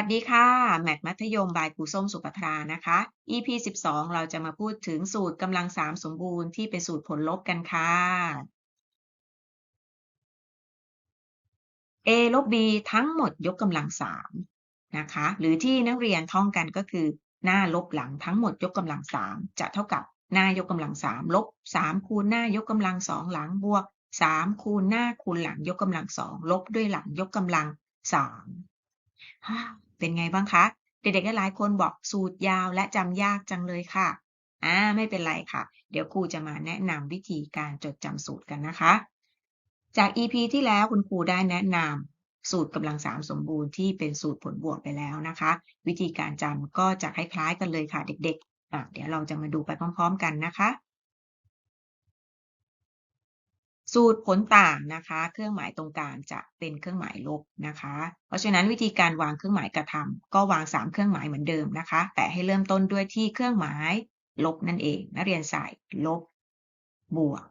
วัสดีค่ะ แมทมัธยมบายครูส้มสุภัทรานะคะ EP 12 เราจะมาพูดถึงสูตรกำลังสามสมบูรณ์ที่เป็นสูตรผลลบกันค่ะ a ลบ b ทั้งหมดยกกำลังสามนะคะ หรือที่นักเรียนท่องกันก็คือ หน้าลบหลังทั้งหมดยกกำลังสามจะเท่ากับหน้ายกกำลังสามลบสามคูณหน้ายกกำลังสองหลังบวกสามคูณหน้าคูณหลังยกกำลังสองลบด้วยหลังยกกำลังสาม เป็นไงบ้างคะ เด็กๆหลายคนบอกสูตรยาวและจำยากจังเลยค่ะอ่าไม่เป็นไรค่ะ เดี๋ยวครูจะมาแนะนำวิธีการจดจำสูตรกันนะคะ จาก EP ที่แล้วคุณครูได้แนะนำสูตรกำลังสามสมบูรณ์ที่เป็นสูตรผลบวกไปแล้วนะคะ วิธีการจำก็จะคล้ายๆกันเลยค่ะเด็กๆอะเดี๋ยวเราจะมาดูไปพร้อม ๆ กันนะคะ สูตรผลต่างนะคะ เครื่องหมายตรงกลางจะเป็นเครื่องหมายลบนะคะ เพราะฉะนั้นวิธีการวางเครื่องหมายกระทำก็วาง 3 เครื่องหมายเหมือนเดิมนะคะ แต่ให้เริ่มต้นด้วยที่เครื่องหมายลบนั่นเอง นักเรียนใส่ลบ บวก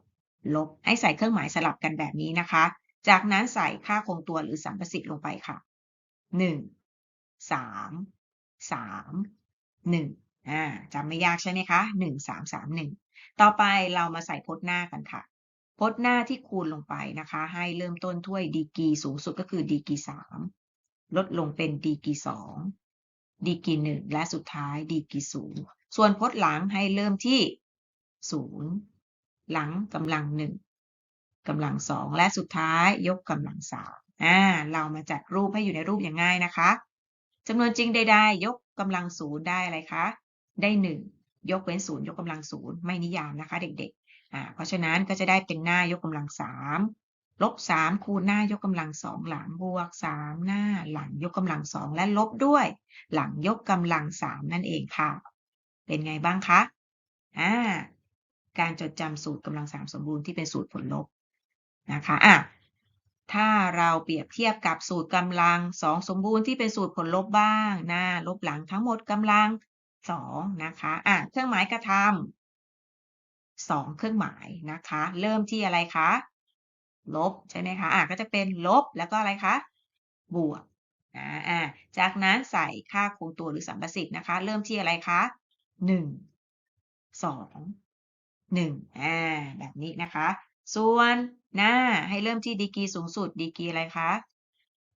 ลบ ให้ใส่เครื่องหมายสลับกันแบบนี้นะคะ จากนั้นใส่ค่าคงตัวหรือสัมประสิทธิ์ลงไปค่ะ 1 3 3 1อ่าจำไม่ยากใช่ไหมคะ 1 3 3 1 ต่อไปเรามาใส่พจน์หน้ากันค่ะ พจน์หน้าที่คูณลงไปนะคะ ให้เริ่มต้นด้วยดีกีสูงสุดก็คือดีกีสามลดลงเป็นดีกีสองดีกีหนึ่งและสุดท้ายดีกีศูนย์ส่วนพจน์หลังให้เริ่มที่ศูนย์หลังกำลังหนึ่งกำลังสองและสุดท้ายยกกำลังสามอ่าเรามาจัดรูปให้อยู่ในรูปอย่างง่ายนะคะจำนวนจริงใดๆยกกำลังศูนย์ได้อะไรคะ ได้หนึ่งยกเว้นศูนย์ยกกำลังศูนย์ไม่นิยามนะคะ เด็ก อ่าเพราะฉะนั้นก็จะได้เป็นหน้ายกกำลังสามลบสามคูณหน้ายกกำลังสองหลังบวกสามหน้าหลังยกกำลังสองและลบด้วย หลังยกกำลังสามนั่นเองค่ะ เป็นไงบ้างคะอ่าการจดจำสูตรกำลังสามสมบูรณ์ที่เป็นสูตรผลลบนะคะอะถ้าเราเปรียบเทียบกับสูตรกำลังสองสมบูรณ์ที่เป็นสูตรผลลบบ้าง หน้าลบหลังทั้งหมดกำลังสองนะคะอะเครื่องหมายกระท สองเครื่องหมายนะคะ เริ่มที่อะไรคะ ลบใช่ไหมคะอะก็จะเป็นลบแล้วก็อะไรคะ บวกนะอ่าจากนั้นใส่ค่าคงตัวหรือสัมประสิทธิ์นะคะ เริ่มที่อะไรคะหนึ่งสองหนึ่งอ่าแบบนี้นะคะ ส่วนหน้าให้เริ่มที่ดีกีสูงสุดดีกีอะไรคะ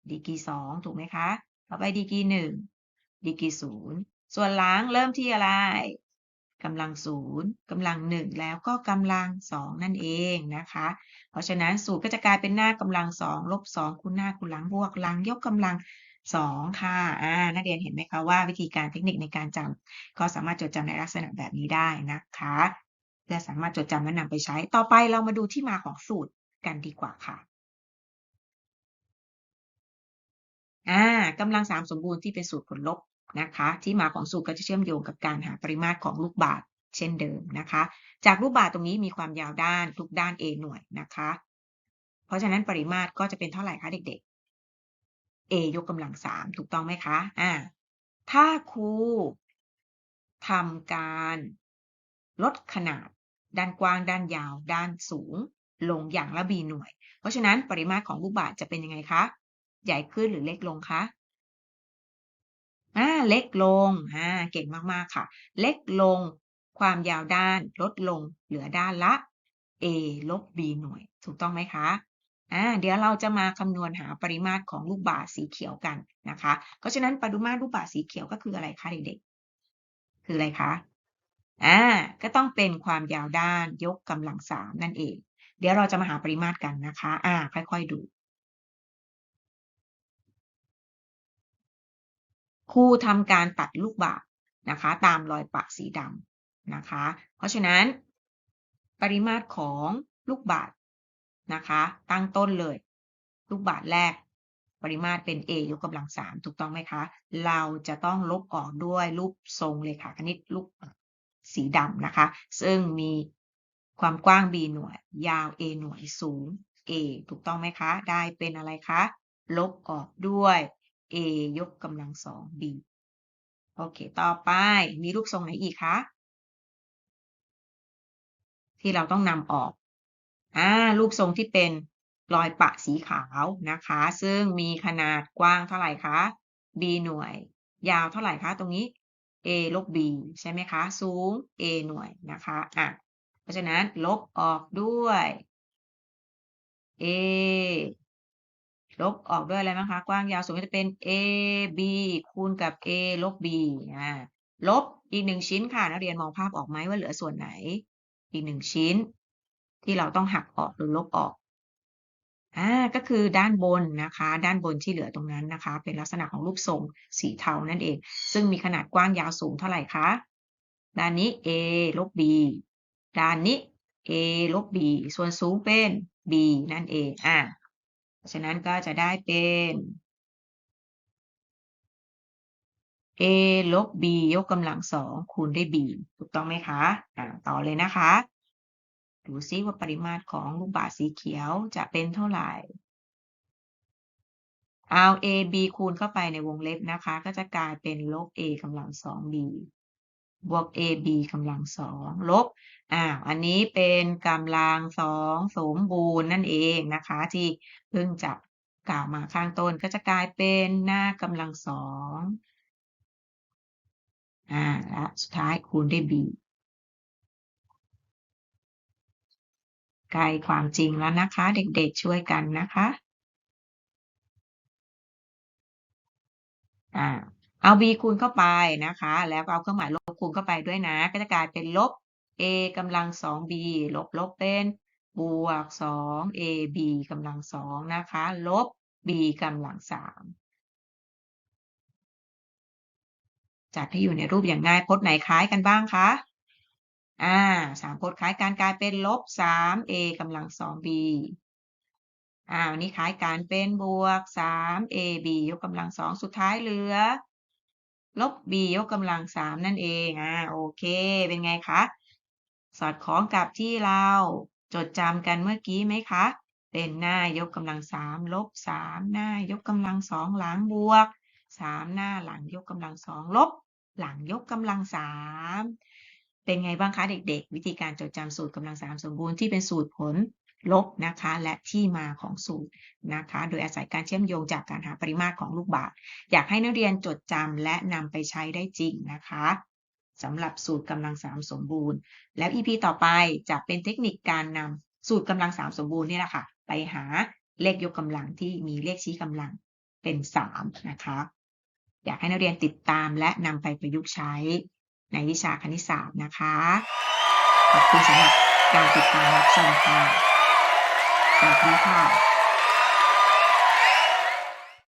ดีกีสองถูกไหมคะ ต่อไปดีกีหนึ่งดีกีศูนย์ส่วนล้างเริ่มที่อะไร กำลังศูนย์กำลังหนึ่งแล้วก็กำลังสองนั่นเองนะคะ เพราะฉะนั้นสูตรก็จะกลายเป็นหน้ากำลังสองลบสองคูณหน้าคูณหลังบวกหลังยกกำลังสองค่ะอ่านักเรียนเห็นไหมคะว่าวิธีการเทคนิคในการจำก็สามารถจดจำในลักษณะแบบนี้ได้นะคะเพื่อสามารถจดจำและนำไปใช้ต่อไปเรามาดูที่มาของสูตรกันดีกว่าค่ะอ่ากำลังสามสมบูรณ์ที่เป็นสูตรผลลบ นะคะ ที่มาของสูตรก็จะเชื่อมโยงกับการหาปริมาตรของลูกบาศก์เช่นเดิมนะคะ จากลูกบาศก์ตรงนี้มีความยาวด้านทุกด้าน a หน่วยนะคะ เพราะฉะนั้นปริมาตรก็จะเป็นเท่าไหร่คะเด็กๆ a ยกกำลังสามถูกต้องไหมคะอ่าถ้าครูทำการลดขนาดด้านกว้างด้านยาว ด้านสูง ลงอย่างละ b หน่วย เพราะฉะนั้นปริมาตรของลูกบาศก์จะเป็นยังไงคะ ใหญ่ขึ้นหรือเล็กลงคะ อ่าเล็กลงอ่าเก่งมากๆค่ะ เล็กลง ความยาวด้านลดลง เหลือด้านละ a ลบ b หน่วย ถูกต้องไหมคะอ่าเดี๋ยวเราจะมาคำนวณหาปริมาตรของลูกบาศก์สีเขียวกันนะคะ เพราะฉะนั้นปริมาตรลูกบาศก์สีเขียวก็คืออะไรคะเด็กๆ คืออะไรคะ อ่า ก็ต้องเป็นความยาวด้านยกกำลังสามนั่นเอง เดี๋ยวเราจะมาหาปริมาตรกันนะคะ อ่า ค่อยๆดู ครูทำการตัดลูกบาศก์นะคะ ตามรอยปะสีดำนะคะ เพราะฉะนั้น ปริมาตรของลูกบาศก์นะคะ ตั้งต้นเลย ลูกบาศก์แรก ปริมาตรเป็น a ยกกำลังสามถูกต้องไหมคะ เราจะต้องลบออกด้วยรูปทรงเลยค่ะคณิตลูกสีดำนะคะ ซึ่งมีความกว้าง b หน่วย ยาว a หน่วยสูง a ถูกต้องไหมคะ ได้เป็นอะไรคะ ลบออกด้วย a ยกกำลังสอง b โอเค ต่อไปมีรูปทรงไหนอีกคะที่เราต้องนำออกอ่ารูปทรงที่เป็นรอยปะสีขาวนะคะ ซึ่งมีขนาดกว้างเท่าไหร่คะ b หน่วย ยาวเท่าไหร่คะ ตรงนี้ a ลบ b ใช่ไหมคะ สูง a หน่วยนะคะอะเพราะฉะนั้นลบออกด้วย a ลบออกด้วยอะไรบ้างคะ กว้างยาวสูงก็จะเป็น a b คูณกับ a ลบ b อ่าลบอีกหนึ่งชิ้นค่ะ นักเรียนมองภาพออกไหมว่าเหลือส่วนไหน อีกหนึ่งชิ้น ที่เราต้องหักออกหรือลบออกอ่าก็คือด้านบนนะคะ ด้านบนที่เหลือตรงนั้นนะคะ เป็นลักษณะของรูปทรงสีเทานั่นเอง ซึ่งมีขนาดกว้างยาวสูงเท่าไหร่คะด้านนี้ a ลบ b ด้านนี้ a ลบ b ส่วนสูงเป็น b นั่นเอง อ่าเพราะ ฉะนั้นก็จะได้เป็น a ลบ b ยกกำลังสองคูณด้วย b ถูกต้องไหมคะอ่าต่อเลยนะคะ ดูซิว่าปริมาตรของลูกบาศก์สีเขียวจะเป็นเท่าไหร่เอา a b คูณเข้าไปในวงเล็บนะคะ ก็จะกลายเป็นลบ a กำลังสอง b บวก ab กำลังสองลบอ้าวอันนี้เป็นกำลังสองสมบูรณ์นั่นเองนะคะ ที่เพิ่งจะกล่าวมาข้างต้นก็จะกลายเป็นหน้ากำลังสองอ่าและสุดท้ายคูณด้วย b ใกล้ความจริงแล้วนะคะ เด็กๆช่วยกันนะคะอ่าเอา b คูณเข้าไปนะคะ แล้วก็เอาเครื่องหมายลบ คูณเข้าไปด้วยนะ ก็จะกลายเป็นลบ a กำลังสอง b ลบลบเป็นบวกสอง ab กำลังสองนะคะ ลบ b กำลังสามจัดให้อยู่ในรูปอย่างง่ายพจน์ไหนคล้ายกันบ้างคะอ่าสามพจน์คล้ายกันกลายเป็นลบสาม a กำลังสอง b อ่าวันนี้คล้ายกันเป็นบวกสาม ab ยกกำลังสองสุดท้ายเหลือ ลบ b ยกกำลังสามนั่นเอง อ่า โอเค เป็นไงคะ สอดคล้องกับที่เราจดจำกันเมื่อกี้ไหมคะ เป็นหน้ายกกำลังสามลบสามหน้ายกกำลังสองหลังบวกสามหน้าหลังยกกำลังสองลบ หลังยกกำลังสามเป็นไงบ้างคะเด็กๆ วิธีการจดจำสูตรกำลังสามสมบูรณ์ที่เป็นสูตรผล ลบนะคะ และที่มาของสูตรนะคะ โดยอาศัยการเชื่อมโยงจากการหาปริมาตรของลูกบาศก์อยากให้นักเรียนจดจำและนำไปใช้ได้จริงนะคะสำหรับสูตรกำลังสามสมบูรณ์ แล้ว EP ต่อไปจะเป็นเทคนิคการนำสูตรกำลังสามสมบูรณ์นี่แหละค่ะ ไปหาเลขยกกำลังที่มีเลขชี้กำลังเป็นสามนะคะ อยากให้นักเรียนติดตามและนำไปประยุกต์ใช้ในวิชาคณิตศาสตร์นะคะ ขอบคุณสำหรับการติดตามรับชมค่ะ สวัสดีค่ะ